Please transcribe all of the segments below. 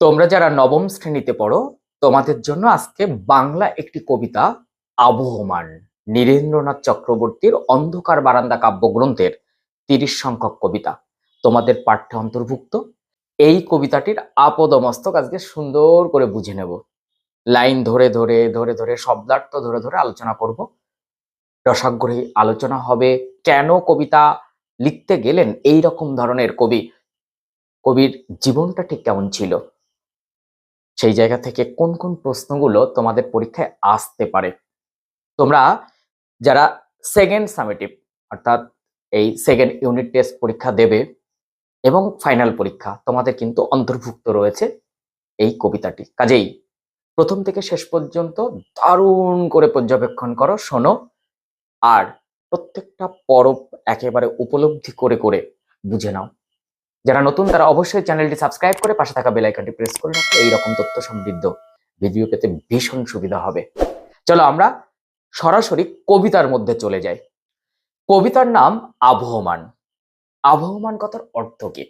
তোমরা যারা নবম শ্রেণীতে পড়ো, তোমাদের জন্য আজকে বাংলা একটি কবিতা, আবহমান। নীরেন্দ্রনাথ চক্রবর্তীর অন্ধকার বারান্দা কাব্যগ্রন্থের তিরিশ সংখ্যক কবিতা। তোমাদের পাঠ্যে অন্তর্ভুক্ত। এই কবিতাটির আপদমস্তক আজকে সুন্দর করে বুঝে নেব। লাইন ধরে ধরে ধরে ধরে, শব্দার্থ ধরে ধরে আলোচনা করব। রসাগ্রহী আলোচনা হবে, কেন কবিতা লিখতে গেলেন এই রকম ধরনের কবি? কবির জীবনটা ঠিক কেমন ছিল? সেই জায়গা থেকে কোন কোন প্রশ্নগুলো তোমাদের পরীক্ষায় আসতে পারে। তোমরা যারা সেকেন্ড সামেটিভ অর্থাৎ এই সেকেন্ড ইউনিট টেস্ট পরীক্ষা দেবে এবং ফাইনাল পরীক্ষা, তোমাদের কিন্তু অন্তর্ভুক্ত রয়েছে এই কবিতাটি। কাজেই প্রথম থেকে শেষ পর্যন্ত দারুণ করে পর্যবেক্ষণ করো, শোনো। আর প্রত্যেকটা পরব একেবারে উপলব্ধি করে করে বুঝে নাও। যারা নতুন, তারা অবশ্যই চ্যানেলটি সাবস্ক্রাইব করে পাশে থাকা বেল আইকনটি প্রেস করে রাখো। এইরকম তথ্য সমৃদ্ধ ভিডিও পেতে ভীষণ সুবিধা হবে। চলো আমরা সরাসরি কবিতার মধ্যে চলে যাই। কবিতার নাম আবহমান। আবহমান কথার অর্থ কি?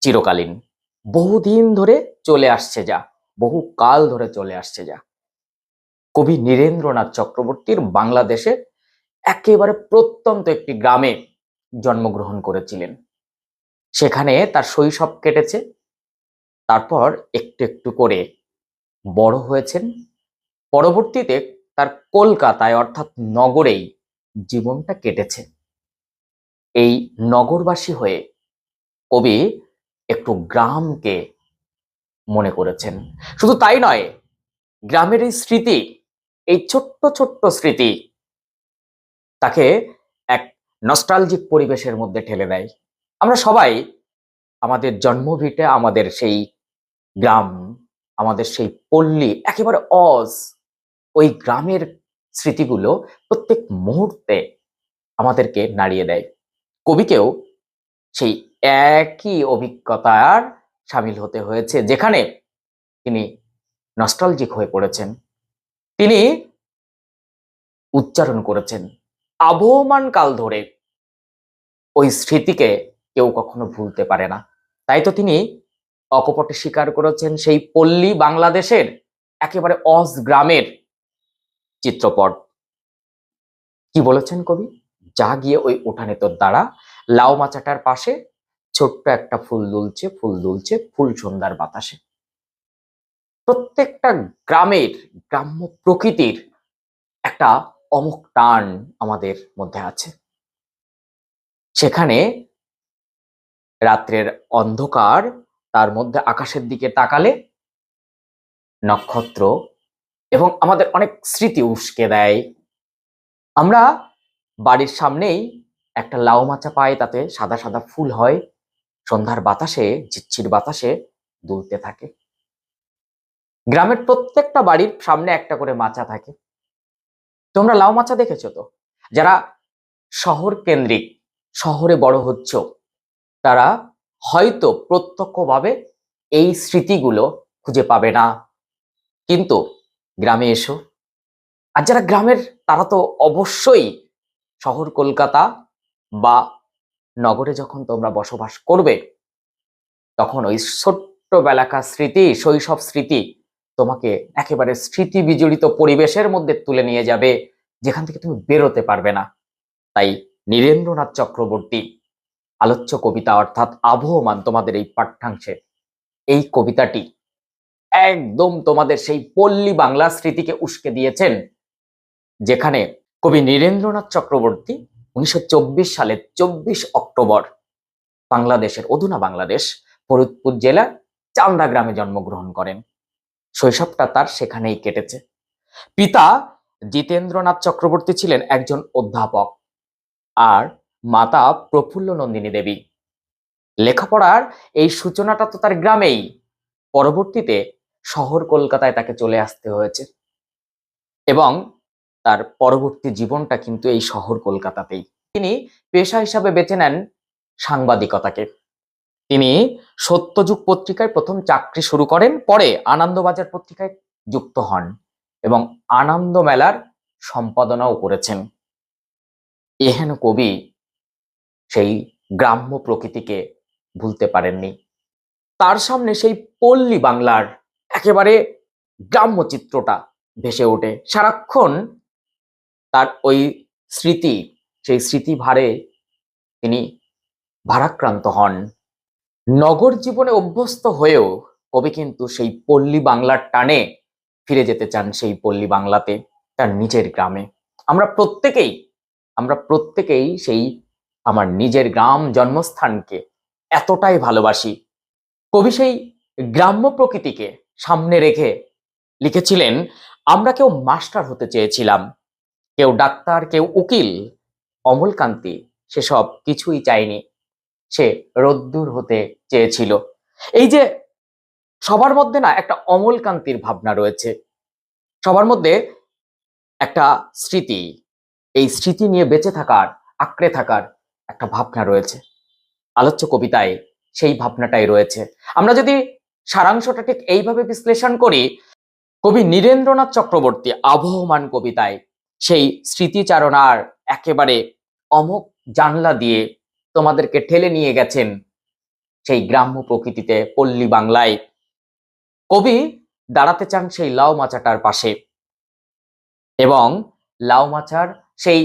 চিরকালীন। বহুদিন ধরে চলে আসছে যা, বহু কাল ধরে চলে আসছে যা। কবি নীরেন্দ্রনাথ চক্রবর্তীর বাংলাদেশে একেবারে প্রত্যন্ত একটি গ্রামে জন্মগ্রহণ করেছিলেন। সেখানে তার শৈশব কেটেছে। তারপর একটু একটু করে বড় হয়েছেন। পরবর্তীতে তার কলকাতায় অর্থাৎ নগরেই জীবনটা কেটেছে। এই নগরবাসী হয়ে কবি একটু গ্রামকে মনে করেছেন। শুধু তাই নয়, গ্রামের এই স্মৃতি, এই ছোট্ট ছোট্ট স্মৃতি তাকে এক নস্টালজিক পরিবেশের মধ্যে ঠেলে দেয়। আমরা সবাই আমাদের জন্মভিটে, আমাদের সেই গ্রাম, আমাদের সেই পল্লী, একেবারে অজ ওই গ্রামের স্মৃতিগুলো প্রত্যেক মুহূর্তে আমাদেরকে নাড়িয়ে দেয়। কবিকেও সেই একই অভিজ্ঞতার সামিল হতে হয়েছে, যেখানে তিনি নস্টালজিক হয়ে পড়েছেন। তিনি উচ্চারণ করেছেন, আবহমান কাল ধরে। ওই স্মৃতিকে কেউ কখনো ভুলতে পারে না। তাই তো তিনি অকপটে স্বীকার করেছেন সেই পল্লী বাংলাদেশের একেবারে অজ গ্রামের চিত্রপট। কি বলেছেন কবি? যা গিয়ে ওই উঠানে তোর দ্বারা লাউ মাচাটার পাশে ছোট্ট একটা ফুল দুলছে ফুল দুলছে ফুল সন্ধ্যার বাতাসে। প্রত্যেকটা গ্রামের, গ্রাম্য প্রকৃতির একটা অমুক টান আমাদের মধ্যে আছে। সেখানে রাত্রের অন্ধকার, তার মধ্যে আকাশের দিকে তাকালে নক্ষত্র এবং আমাদের অনেক স্মৃতি উস্কে দেয়। আমরা বাড়ির সামনেই একটা লাউ মাচা পাই, তাতে সাদা সাদা ফুল হয়। সন্ধ্যার বাতাসে ঝিচ্ছির বাতাসে দুলতে থাকে। গ্রামের প্রত্যেকটা বাড়ির সামনে একটা করে মাচা থাকে। তোমরা লাউ মাচা দেখেছ তো? যারা শহর কেন্দ্রিক, শহরে বড় হচ্ছ তারা হয়তো প্রত্যক্ষভাবে এই স্মৃতিগুলো খুঁজে পাবে না। কিন্তু গ্রামে এসো। আর যারা গ্রামের, তারা তো অবশ্যই শহর কলকাতা বা নগরে যখন তোমরা বসবাস করবে, তখন ওই ছোট্টবেলাকার স্মৃতি, শৈশব স্মৃতি তোমাকে একেবারে স্মৃতি বিজড়িত পরিবেশের মধ্যে তুলে নিয়ে যাবে, যেখান থেকে তুমি বেরোতে পারবে না। তাই নীরেন্দ্রনাথ চক্রবর্তী আলোচ্য কবিতা অর্থাৎ আবহমান তোমাদের এই পাঠ্যাংশে। এই কবিতাটি একদম তোমাদের সেই পল্লী বাংলা স্মৃতিকে উস্কে দিয়েছেন, যেখানে কবি নীরেন্দ্রনাথ চক্রবর্তী উনিশশো সালের চব্বিশ অক্টোবর বাংলাদেশের অধুনা বাংলাদেশ, ফরিদপুর জেলার চান্দা গ্রামে জন্মগ্রহণ করেন। শৈশবটা তার সেখানেই কেটেছে। পিতা জিতেন্দ্রনাথ চক্রবর্তী ছিলেন একজন অধ্যাপক। আর মাতা প্রফুল্ল নন্দিনী দেবী। লেখাপড়ার এই সূচনাটা তো তার গ্রামেই। পরবর্তীতে শহর কলকাতায় তাকে চলে আসতে হয়েছে। এবং তার পরবর্তী জীবনটা কিন্তু এই শহর কলকাতাতেই। তিনি পেশা হিসাবে বেছে নেন সাংবাদিকতাকে। তিনি সত্যযুগ পত্রিকায় প্রথম চাকরি শুরু করেন, পরে আনন্দবাজার পত্রিকায় যুক্ত হন এবং আনন্দ মেলার সম্পাদনাও করেছেন। এহেন কবি সেই গ্রাম্য প্রকৃতিকে ভুলতে পারেননি। তার সামনে সেই পল্লী বাংলার একেবারে গ্রাম্য চিত্রটা ভেসে ওঠে। সারাক্ষণ তার ওই স্মৃতি, সেই স্মৃতি ভারে তিনি ভারাক্রান্ত হন। নগর জীবনে অভ্যস্ত হয়েও কবি কিন্তু সেই পল্লী বাংলার টানে ফিরে যেতে চান সেই পল্লী বাংলাতে, তার নিজের গ্রামে। আমরা প্রত্যেকেই আমরা প্রত্যেকেই সেই আমার নিজের গ্রাম জন্মস্থানকে এতটাই ভালোবাসি। কবি সেই গ্রাম্য প্রকৃতিকে সামনে রেখে লিখেছিলেন, আমরা কেউ মাস্টার হতে চেয়েছিলাম। কেউ ডাক্তার, কেউ উকিল। অমলকান্তি সেসব কিছুই চায়নি সে রোদ্দুর হতে চেয়েছিল। এই যে সবার মধ্যে না একটা অমলকান্তির ভাবনা রয়েছে। সবার মধ্যে একটা স্মৃতি। এই স্মৃতি নিয়ে বেঁচে থাকার, আঁকড়ে থাকার একটা ভাবনা রয়েছে। আলোচ্য কবিতায় সেই ভাবনাটাই রয়েছে। আমরা যদি সারাংশটা ঠিক এইভাবে বিশ্লেষণ করি, কবি নীরেন্দ্রনাথ চক্রবর্তী আবহমান কবিতায় সেই স্মৃতিচারণার একেবারে অমুক জানলা দিয়ে তোমাদেরকে ঠেলে নিয়ে গেছেন সেই গ্রাম্য প্রকৃতিতে পল্লী বাংলায়। কবি দাঁড়াতে চান সেই লাউ মাচাটার পাশে এবং লাউ মাচার সেই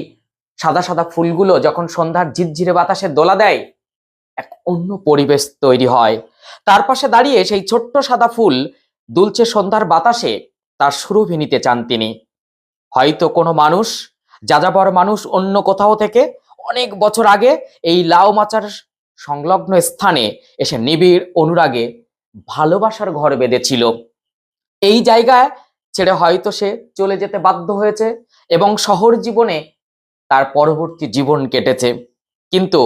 সাদা সাদা ফুলগুলো যখন সন্ধ্যার ঝিরঝিরে বাতাসে দোলা দেয়, এক অন্য পরিবেশ তৈরি হয়। তার পাশে দাঁড়িয়ে সেই ছোট্ট সাদা ফুল দুলছে সন্ধ্যার বাতাসে তার সুরভি নিতে চান তিনি। হয়তো কোনো মানুষ, যাযাবর মানুষ অন্য কোথাও থেকে অনেক বছর আগে এই লাউ মাচার সংলগ্ন স্থানে এসে নিবিড় অনুরাগে ভালোবাসার ঘর বেঁধেছিল। এই জায়গায় ছেড়ে হয়তো সে চলে যেতে বাধ্য হয়েছে এবং শহর জীবনে তার পরবর্তী জীবন কেটেছে। কিন্তু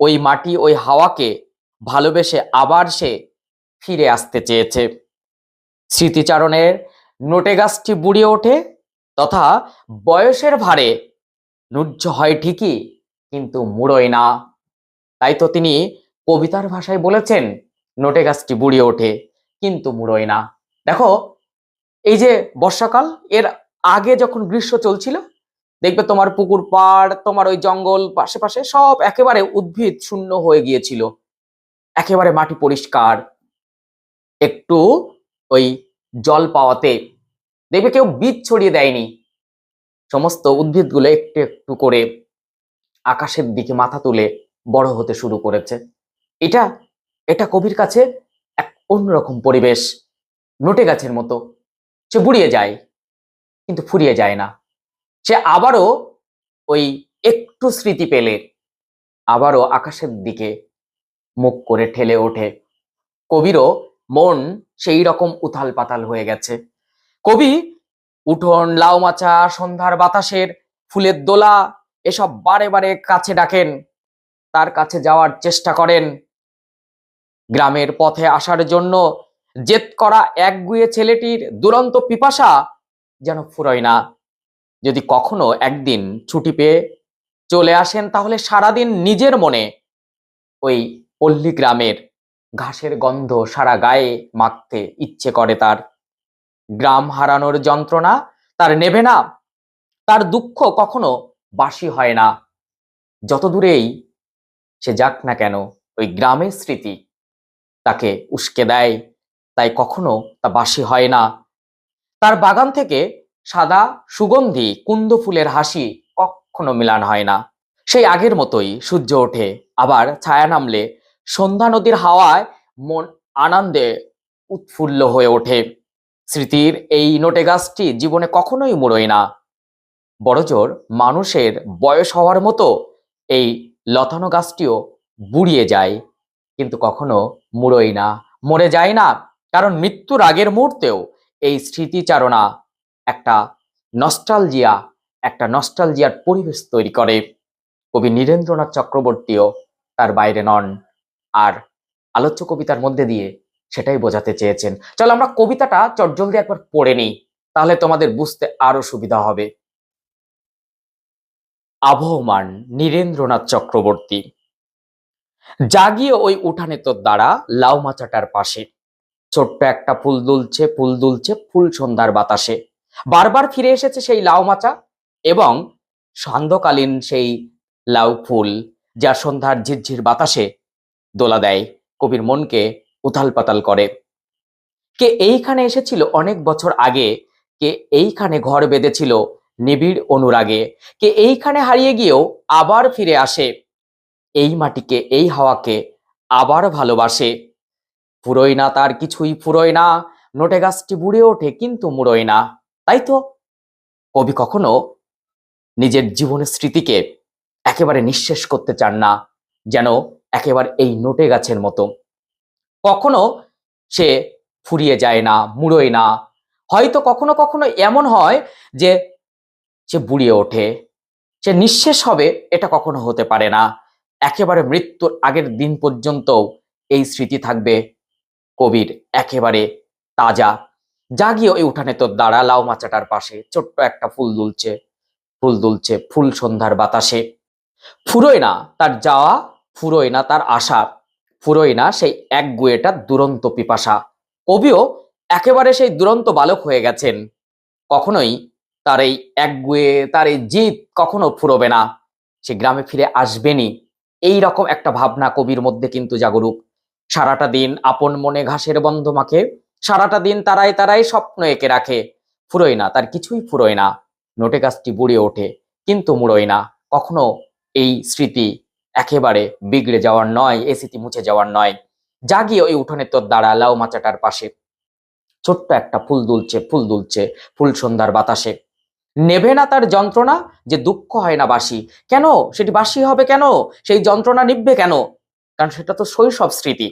ওই মাটি, ওই হাওয়াকে ভালোবেসে আবার সে ফিরে আসতে চেয়েছে। স্মৃতিচারণের নোটে গাছটি বুড়িয়ে ওঠে তথা বয়সের ভারে নুজ্জ হয় ঠিকই, কিন্তু মুড়োয় না। তাই তো তিনি কবিতার ভাষায় বলেছেন, নোটে গাছটি বুড়িয়ে ওঠে, কিন্তু মুড়োয় না। দেখো, এই যে বর্ষাকাল, এর আগে যখন গ্রীষ্ম চলছিল দেখবে তোমার পুকুর পাড়, তোমার ওই জঙ্গল পাশে পাশে সব একেবারে উদ্ভিদ শূন্য হয়ে গিয়েছিল। একেবারে মাটি পরিষ্কার। একটু ওই জল পাওয়াতে দেখবে কেউ বীজ ছড়িয়ে দেয়নি। সমস্ত উদ্ভিদগুলো একটু একটু করে আকাশের দিকে মাথা তুলে বড় হতে শুরু করেছে। এটা এটা কবির কাছে এক অন্যরকম পরিবেশ। নোটে গাছের মতো। সে বুড়িয়ে যায়, কিন্তু ফুরিয়ে যায় না। সে আবারও ওই একটু স্মৃতি পেলে, আবারও আকাশের দিকে মুখ করে ঠেলে ওঠে। কবিরও মন সেই রকম উথাল পাতাল হয়ে গেছে। কবি, উঠোন লাউ মাচা, সন্ধ্যার বাতাসের, ফুলের দোলা, এসব বারে বারে কাছে ডাকেন। তার কাছে যাওয়ার চেষ্টা করেন। গ্রামের পথে আসার জন্য জেদ করা একগুয়ে ছেলেটির দুরন্ত পিপাসা যেন ফুরয় না। যদি কখনো একদিন ছুটি পেয়ে চলে আসেন, তাহলে সারাদিন নিজের মনে ওই পল্লী গ্রামের ঘাসের গন্ধ সারা গায়ে মাখতে ইচ্ছে করে তার। গ্রাম হারানোর যন্ত্রণা তার নেবে না। তার দুঃখ কখনো বাসি হয় না। যত দূরেই সে যাক না কেন, ওই গ্রামের স্মৃতি তাকে উস্কে দেয়, তাই কখনো তা বাসি হয় না। তার বাগান থেকে সাদা, সুগন্ধি, কুন্দ ফুলের হাসি কখনো মিলান হয় না। সেই আগের মতোই সূর্য ওঠে, আবার ছায়া নামলে সন্ধ্যা নদীর হাওয়ায় মন আনন্দে উৎফুল্ল হয়ে ওঠে। স্মৃতির এই নোটে গাছটি জীবনে কখনোই মুড়োয় না। বড়জোর মানুষের বয়স হওয়ার মতো এই লতানো গাছটিও বুড়িয়ে যায়, কিন্তু কখনো মুড়োয় না, মরে যায় না, কারণ মৃত্যুর আগের মুহূর্তেও এই স্মৃতিচারণা একটা নস্টালজিয়া একটা নস্টালজিয়ার পরিবেশ তৈরি করে। কবি নীরেন্দ্রনাথ চক্রবর্তীও তার বাইরে নন। আর আলোচ্য কবিতার মধ্যে দিয়ে সেটাই বোঝাতে চেয়েছেন। চলো আমরা কবিতাটা চটজলদি একবার পড়ে নিই, তাহলে তোমাদের বুঝতে আরও সুবিধা হবে। আবহমান নীরেন্দ্রনাথ চক্রবর্তী, জাগিয়ে ওই উঠানে তোর দ্বারা লাউ মাচাটার পাশে। ছোট্ট একটা ফুল দুলছে ফুল দুলছে ফুল সন্ধ্যার বাতাসে। বারবার ফিরে এসেছে সেই লাউ মাচা এবং সান্ধ্যকালীন সেই লাউ ফুল, যা সন্ধ্যার ঝিরঝির বাতাসে দোলা দেয় কবির মনকে উথাল পাতাল করে। কে এইখানে এসেছিল অনেক বছর আগে, কে এইখানে ঘর বেঁধেছিল নিবিড় অনুরাগে, কে এইখানে হারিয়ে গিয়েও আবার ফিরে আসে। এই মাটিকে, এই হাওয়াকে আবার ভালোবাসে। ফুরোয় না, তার কিছুই ফুরোয় না, নোটে গাছটি বুড়ে ওঠে, কিন্তু মুড়োয় না। তাই তো কবি কখনো নিজের জীবনের স্মৃতিকে একেবারে নিঃশেষ করতে চান না, যেন একেবারে এই নোটে গাছের মতো। কখনো সে ফুরিয়ে যায় না, মুড়োয় না। হয়তো কখনো কখনো এমন হয় যে সে বুড়িয়ে ওঠে। সে নিঃশেষ হবে, এটা কখনো হতে পারে না। একেবারে মৃত্যুর আগের দিন পর্যন্ত এই স্মৃতি থাকবে। কবির একেবারে তাজা জাগিয়ে ওই উঠানে তোর দাঁড়া লাউ মাচাটার পাশে। ছোট্ট একটা ফুল দুলছে ফুল দুলছে, ফুল সন্ধ্যার বাতাসে। ফুরোয় না তার যাওয়া, ফুরোয় না তার আশা ফুরোয় না সেই এক গুয়েটা দুরন্ত পিপাসা। কবিও একেবারে সেই দুরন্ত বালক হয়ে গেছেন। কখনোই তার এই এক গুয়ে, তার এই জিদ কখনো ফুরোবে না। সে গ্রামে ফিরে আসবেনি। এই রকম একটা ভাবনা কবির মধ্যে কিন্তু জাগরুক। সারাটা দিন আপন মনে ঘাসের বন্ধ মাখে সারাটা দিন তারাই তারাই স্বপ্ন এঁকে রাখে। ফুরোয় না, তার কিছুই ফুরোয় না। নোটে গাছটি বুড়ে ওঠে, কিন্তু মুড়োয় না। কখনো এই স্মৃতি একেবারে বিগড়ে যাওয়ার নয়, এ স্মৃতি মুছে যাওয়ার নয়। জাগিয়ে ওই উঠোনের তোর দাঁড়া লাউ মাচাটার পাশে। ছোট্ট একটা ফুল দুলছে ফুল দুলছে, ফুল সন্ধ্যার বাতাসে। নেভে না তার যন্ত্রণা যে দুঃখ হয় না বাসি। কেন? সেটি বাসি হবে কেন? সেই যন্ত্রণা নিভবে কেন? কারণ সেটা তো শৈশব স্মৃতি।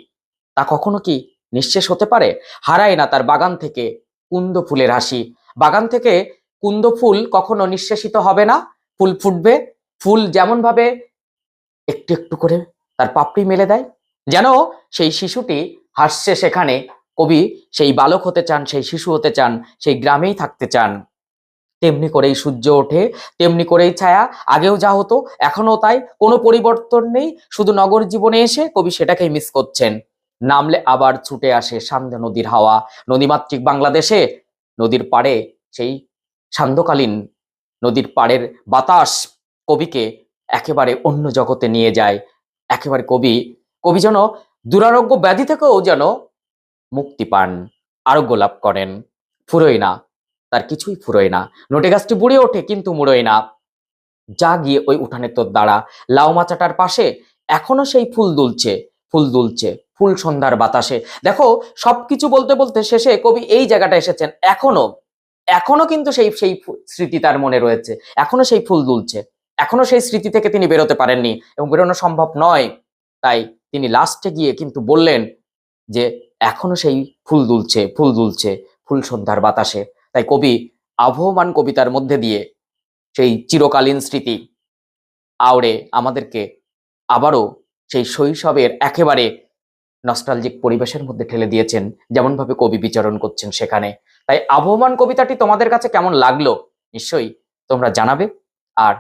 তা কখনো কি নিঃশেষ হতে পারে? হারায় না তার বাগান থেকে কুন্দ ফুলের হাসি। বাগান থেকে কুন্দ ফুল কখনো নিঃশেষিত হবে না। ফুল ফুটবে। ফুল যেমন ভাবে একটু একটু করে তার পাপড়ি মেলে দেয়। যেন সেই শিশুটি হাসছে সেখানে। কবি সেই বালক হতে চান, সেই শিশু হতে চান, সেই গ্রামেই থাকতে চান। তেমনি করেই সূর্য ওঠে, তেমনি করেই ছায়া। আগেও যা হতো এখনও তাই। কোনো পরিবর্তন নেই। শুধু নগর জীবনে এসে কবি সেটাকেই মিস করছেন। নামলে আবার ছুটে আসে সান্ধ্য নদীর হাওয়া। নদীমাতৃক বাংলাদেশে নদীর পাড়ে সেই সান্ধ্যকালীন নদীর পাড়ের বাতাস কবিকে একেবারে অন্য জগতে নিয়ে যায়। একেবারে কবি কবি যেন দুরারোগ্য ব্যাধি থেকেও যেন মুক্তি পান, আরোগ্য লাভ করেন। ফুরোয় না, তার কিছুই ফুরোয় না। নোটে গাছটি বুড়ে ওঠে কিন্তু মুড়োয় না। যা গিয়ে ওই উঠানে তোর দ্বারা। লাউ মাচাটার পাশে এখনও সেই ফুল দুলছে। ফুল দুলছে, ফুল সন্ধ্যার বাতাসে। দেখো, সবকিছু বলতে বলতে শেষে কবি এই জায়গাটা এসেছেন। এখনও এখনও কিন্তু সেই সেই স্মৃতি তার মনে রয়েছে। এখনও সেই ফুল দুলছে। এখনও সেই স্মৃতি থেকে তিনি বেরোতে পারেননি এবং বেরোনো সম্ভব নয়। তাই তিনি লাস্টে গিয়ে কিন্তু বললেন যে, এখনও সেই ফুল দুলছে ফুল দুলছে, ফুল সন্ধ্যার বাতাসে। তাই কবি আবহমান কবিতার মধ্যে দিয়ে সেই চিরকালীন স্মৃতি, আওড়ে আমাদেরকে আবারও সেই শৈশবের একেবারে নস্টালজিক পরিবেশের মধ্যে ঠেলে দিয়েছেন, যেমনভাবে কবি বিচরণ করছেন সেখানে। তাই আবহমান কবিতাটি তোমাদের কাছে কেমন লাগল? নিশ্চয়ই তোমরা জানাবে। আর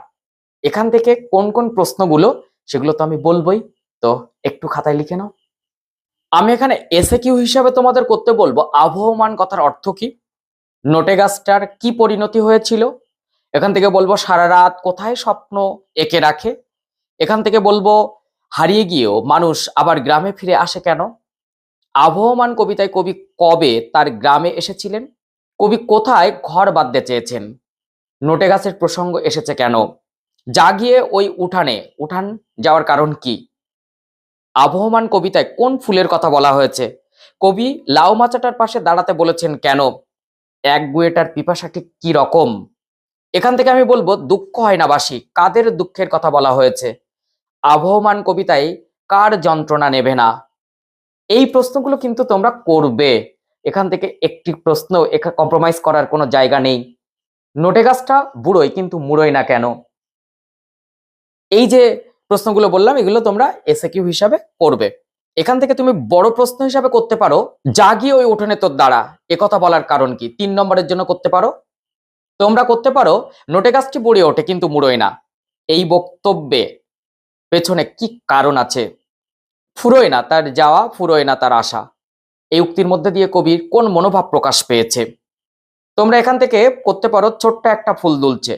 এখান থেকে কোন কোন প্রশ্নগুলো, সেগুলো তো আমি বলবোই। তো একটু খাতায় লিখে নাও। আমি এখানে এসে কিউ হিসাবে তোমাদের করতে বলব, আবহমান কথার অর্থ কি? নোটে গাছটার কি পরিণতি হয়েছিল? এখান থেকে বলব, সারা রাত কোথায় স্বপ্ন এঁকে রাখে? এখান থেকে বলব হারিয়ে গিয়েও মানুষ আবার গ্রামে ফিরে আসে কেন? আবহমান কবিতায় কবি কবে তার গ্রামে এসেছিলেন? কবি কোথায় ঘর বাঁধতে চেয়েছেন? নোটে গাছের প্রসঙ্গ এসেছে কেন? জাগিয়ে ওই উঠানে, উঠান যাওয়ার কারণ কি? আবহমান কবিতায় কোন ফুলের কথা বলা হয়েছে? কবি লাউ মাচাটার পাশে দাঁড়াতে বলেছেন কেন? এক গুয়েটার পিপাসা ঠিক কি রকম? এখান থেকে আমি বলব, দুঃখ হয় না বাসি, কাদের দুঃখের কথা বলা হয়েছে? আবহমান কবিতায় কার যন্ত্রণা নেবে না? এই প্রশ্নগুলো কিন্তু তোমরা করবে। এখান থেকে একটি প্রশ্ন এখানে কম্প্রোমাইজ করার কোনো জায়গা নেই। নোটে গাছটা বুড়োই, কিন্তু মুড়োয় না কেন? এই যে প্রশ্নগুলো বললাম, এগুলো তোমরা এসএকিউ হিসাবে করবে। এখান থেকে তুমি বড় প্রশ্ন হিসাবে করতে পারো, জাগিয়ে ওই উঠোনে তোর দ্বারা। একথা বলার কারণ কি? তিন নম্বরের জন্য করতে পারো। তোমরা করতে পারো, নোটে গাছটি বুড়ে ওঠে, কিন্তু মুড়োয় না। এই বক্তব্যে পেছনে কি কারণ আছে? ফুরোয় না তার যাওয়া, ফুরোয় না তার আশা এই উক্তির মধ্যে দিয়ে কবির কোন মনোভাব প্রকাশ পেয়েছে? তোমরা এখান থেকে করতে পারো, ছোট্ট একটা ফুল দুলছে।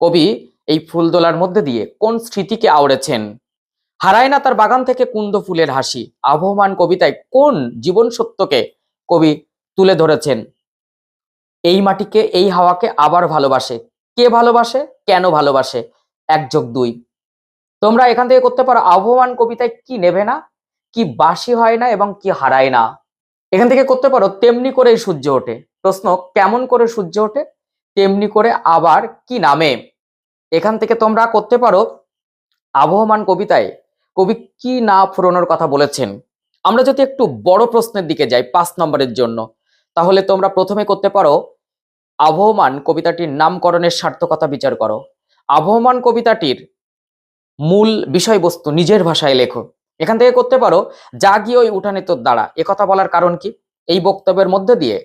কবি এই ফুল দোলার মধ্যে দিয়ে কোন স্মৃতিকে আওড়েছেন? হারায় না তার বাগান থেকে কুন্দ ফুলের হাসি। আবহমান কবিতায় কোন জীবন সত্যকে কবি তুলে ধরেছেন? এই মাটিকে, এই হাওয়াকে আবার ভালোবাসে। কে ভালোবাসে? কেন ভালোবাসে? এক যোগ দুই। তোমরা এখান থেকে করতে পারো, আবহমান কবিতায় কি নেবে না, কি বাসি হয় না এবং কি হারায় না। এখান থেকে করতে পারো, তেমনি করেই সূর্য ওঠে। প্রশ্ন, কেমন করে সূর্য ওঠে? তেমনি করে আবার কি নামে? এখান থেকে তোমরা করতে পারো, আবহমান কবিতায় কবি কি না ফুরোনোর কথা বলেছেন। আমরা যদি একটু বড় প্রশ্নের দিকে যাই, পাঁচ নম্বরের জন্য, তাহলে তোমরা প্রথমে করতে পারো, আবহমান কবিতাটির নামকরণের সার্থকতা বিচার করো। আবহমান কবিতাটির মূল বিষয়বস্তু নিজের ভাষায় লেখো। এখান থেকে করতে পারো যা গিয়ে ওই উঠানে তোর দ্বারা। একথা বলার কারণ কি? এই বক্তব্যের মধ্যে দিয়ে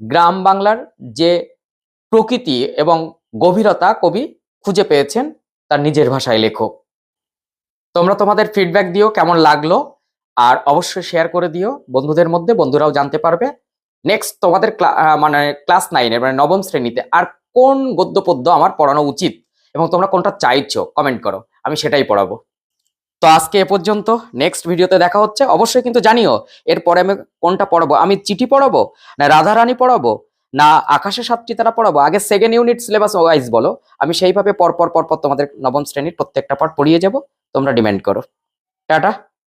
গ্রাম বাংলার যে প্রকৃতি এবং গভীরতা কবি খুঁজে পেয়েছেন, তার নিজের ভাষায় লেখো। তোমরা তোমাদের ফিডব্যাক দিও, কেমন লাগল? আর অবশ্যই শেয়ার করে দিও। বন্ধুদের মধ্যে বন্ধুরাও জানতে পারবে। নেক্সট তোমাদের মানে ক্লাস নাইনে মানে নবম শ্রেণীতে আর কোন গদ্য পদ্য আমার পড়ানো উচিত এবং তোমরা কোনটা চাইছো? কমেন্ট করো। আমি সেটাই পড়াবো। তো আজকে এ পর্যন্ত নেক্সট ভিডিওতে দেখা হচ্ছে। অবশ্যই কিন্তু জানিও এরপরে আমি কোনটা পড়াবো? আমি চিঠি পড়াবো? না রাধারানী পড়াবো? না আকাশে সাতটি তারা পড়াবো? আগে সেকেন্ড ইউনিট সিলেবাস ওয়াইজ বলো। আমি সেইভাবে পরপর পরপর তোমাদের নবম শ্রেণির প্রত্যেকটা পাঠ পড়িয়ে যাব। তোমরা ডিমান্ড করো। টাটা।